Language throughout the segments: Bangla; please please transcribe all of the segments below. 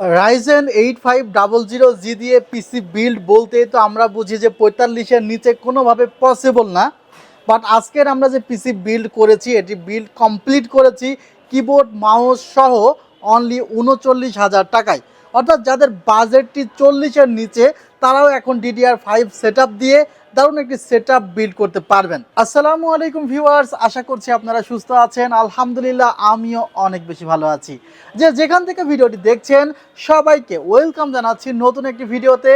Ryzen eight five double zero G দিয়ে পিসি বিল্ড বলতেই তো আমরা বুঝি যে পঁয়তাল্লিশের নিচে কোনোভাবে পসিবল না। বাট আজকের আমরা যে পিসি বিল্ড করেছি, এটি বিল্ড কমপ্লিট করেছি কিবোর্ড মাউস সহ অনলি উনচল্লিশ হাজার টাকায়। অর্থাৎ যাদের বাজেটটি চল্লিশের নিচে, তারাও এখন ডিডিআর ফাইভ সেট দিয়ে দারুণ একটি সেট বিল্ড করতে পারবেন। আসসালামু আলাইকুম ভিউয়ার্স আশা করছি আপনারা সুস্থ আছেন। আলহামদুলিল্লাহ, আমিও অনেক বেশি ভালো আছি। যে যেখান থেকে ভিডিওটি দেখছেন, সবাইকে ওয়েলকাম জানাচ্ছি নতুন একটি ভিডিওতে।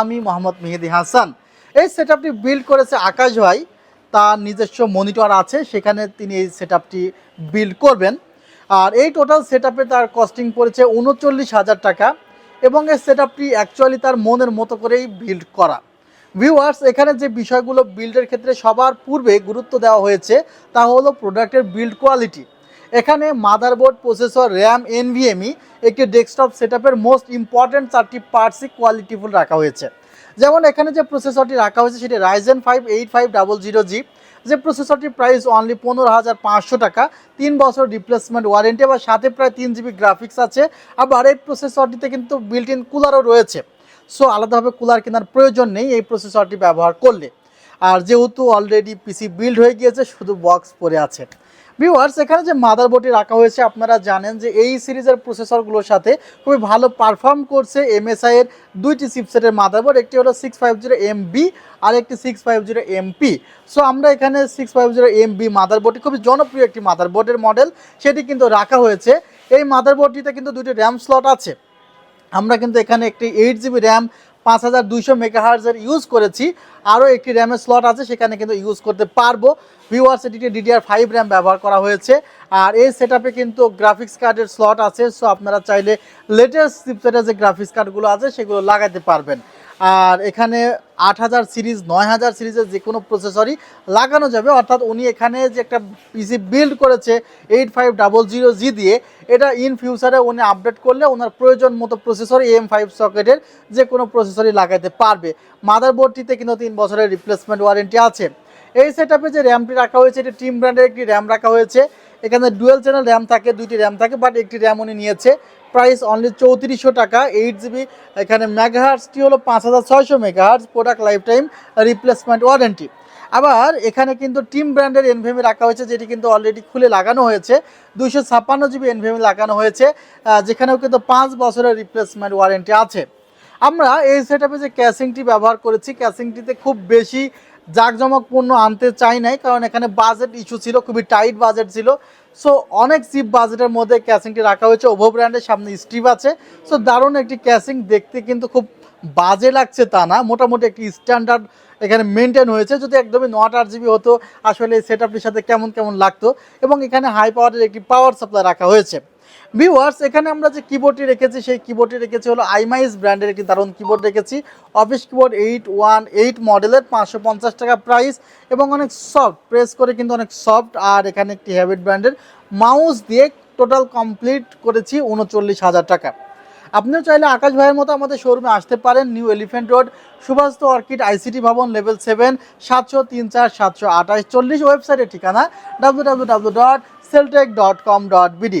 আমি মোহাম্মদ মেহেদি হাসান। এই সেট বিল্ড করেছে আকাশ ভাই। তার নিজস্ব মনিটর আছে, সেখানে তিনি এই সেট বিল্ড করবেন। আর এই টোটাল সেট তার কস্টিং পড়েছে উনচল্লিশ হাজার টাকা এবং এই সেট আপটি অ্যাকচুয়ালি তার মনের মতো করেই বিল্ড করা। ভিউয়ার্স এখানে যে বিষয়গুলো বিল্ডের ক্ষেত্রে সবার পূর্বে গুরুত্ব দেওয়া হয়েছে তা হলো প্রোডাক্টের বিল্ড কোয়ালিটি এখানে মাদারবোর্ড প্রসেসর র্যাম এনভিএমই একটি ডেস্কটপ সেটআপের মোস্ট ইম্পর্ট্যান্ট চারটি পার্টসই কোয়ালিটিফুল রাখা হয়েছে। যেমন এখানে যে প্রসেসরটি রাখা হয়েছে সেটি Ryzen five eight five double zero G যে প্রসেসরটির প্রাইস অনলি পনেরো হাজার পাঁচশো টাকা, তিন বছর রিপ্লেসমেন্ট ওয়ারেন্টি আবার সাথে প্রায় তিন জিবি গ্রাফিক্স আছে। আবার এই প্রসেসরটিতে কিন্তু বিল্ট ইন কুলারও রয়েছে। সো আলাদাভাবে কুলার কেনার প্রয়োজন নেই এই প্রসেসরটি ব্যবহার করলে। আর যেহেতু অলরেডি পিসি বিল্ড হয়ে গিয়েছে, শুধু বক্স পরে আছে। ভিউয়ার্স এখানে যে মাদারবোর্ডটি রাখা হয়েছে, আপনারা জানেন যে এই সিরিজের প্রসেসরগুলোর সাথে খুবই ভালো পারফর্ম করছে এমএসআই এর দুইটি চিপসেটের মাদারবোর্ড একটি হলো six five zero M B আর একটি six five zero MP so আমরা এখানে six five zero M B মাদারবোর্ডটি খুবই জনপ্রিয় একটি মাদারবোর্ডের মডেল সেটি কিন্তু রাখা হয়েছে। এই মাদারবোর্ডটিতে কিন্তু দুটি র্যাম স্লট আছে। আমরা কিন্তু এখানে একটি এইট জিবি র্যাম পাঁচ হাজার দুইশো মেগাহার্জের ইউজ করেছি। আরও একটি র্যামের স্লট আছে, সেখানে কিন্তু ইউজ করতে পারব। ভিওয়ার এটিতে ডিডিআর ফাইভ র্যাম ব্যবহার করা হয়েছে। আর এই সেট কিন্তু গ্রাফিক্স কার্ডের স্লট আছে সো আপনারা চাইলে লেটেস্ট চিপসেটের যে গ্রাফিক্স কার্ডগুলো আছে, সেগুলো লাগাতে পারবেন। আর এখানে আট হাজার সিরিজ, নয় হাজার সিরিজের যে কোনো প্রসেসরই লাগানো যাবে। অর্থাৎ উনি এখানে যে একটা পিসি বিল্ড করেছে eight five double zero G দিয়ে, এটা ইন ফিউচারে উনি আপডেট করলে ওনার প্রয়োজন মতো প্রসেসর এম ফাইভ সকেটের যে কোনো প্রসেসরই লাগাতে পারবে। মাদারবোর্ডটিতে কিন্তু তিন বছরের রিপ্লেসমেন্ট ওয়ারেন্টি আছে। এই সেট যে র্যামটি রাখা হয়েছে, এটি টিম ব্র্যান্ডের একটি র্যাম রাখা হয়েছে। এখানে ডুয়েল চ্যানেল র্যাম থাকে, দুইটি র্যাম থাকে বাট একটি র্যাম উনি নিয়েছে। প্রাইস অনলি চৌত্রিশশো টাকা এইট জিবি এখানে মেগাহার্সটি হলো পাঁচ হাজার ছয়শো megahertz product lifetime replacement warranty আবার এখানে কিন্তু টিম ব্র্যান্ডের এনভিএমি রাখা হয়েছে, যেটি কিন্তু অলরেডি খুলে লাগানো হয়েছে। দুইশো ছাপ্পান্ন জিবি এনভিএমি লাগানো হয়েছে যেখানেও কিন্তু পাঁচ বছরের রিপ্লেসমেন্ট ওয়ারেন্টি আছে। আমরা এই সেটআপে যে ক্যাসিংটি ব্যবহার করেছি ক্যাসিংটিতে খুব বেশি জাঁকজমকপূর্ণ আনতে চাই নাই, কারণ এখানে বাজেট ইস্যু ছিল, খুবই টাইট বাজেট ছিল। সো অনেক চিপ বাজেটের মধ্যে ক্যাসিংটি রাখা হয়েছে। ওভো ব্র্যান্ডের সামনে স্ট্রিপ আছে। সো দারুণ একটি ক্যাসিং দেখতে কিন্তু খুব বাজে লাগছে তা না। মোটামুটি একটি স্ট্যান্ডার্ড এখানে মেনটেন হয়েছে। যদি একদমই নট আট জিবি হতো, আসলে এই সেটআপটির সাথে কেমন কেমন লাগতো? এবং এখানে হাই পাওয়ারের একটি পাওয়ার সাপ্লাই রাখা হয়েছে। ভিউয়ার্স এখানে আমরা যে কিবোর্ডটি রেখেছি, সেই কিবোর্ডটি রেখেছি হলো আইমাইস ব্র্যান্ডের একটি দারুণ কিবোর্ড রেখেছি। Office keyboard eight one eight মডেলের পাঁচশো পঞ্চাশ টাকা প্রাইস এবং অনেক সফট প্রেস করে কিন্তু অনেক সফট আর এখানে একটি হ্যাবিট ব্র্যান্ডের মাউস দিয়ে টোটাল কমপ্লিট করেছি উনচল্লিশ হাজার টাকা। আপনিও চাইলে আকাশ ভাইয়ের মতো আমাদের শোরুমে আসতে পারেন New Elephant Road Subhash Orchid ICT ভবন লেভেল সেভেন সাতশো তিন চার সাতশো আঠাশ, চল্লিশ ওয়েবসাইটের ঠিকানা W W W dot Celltech dot com dot BD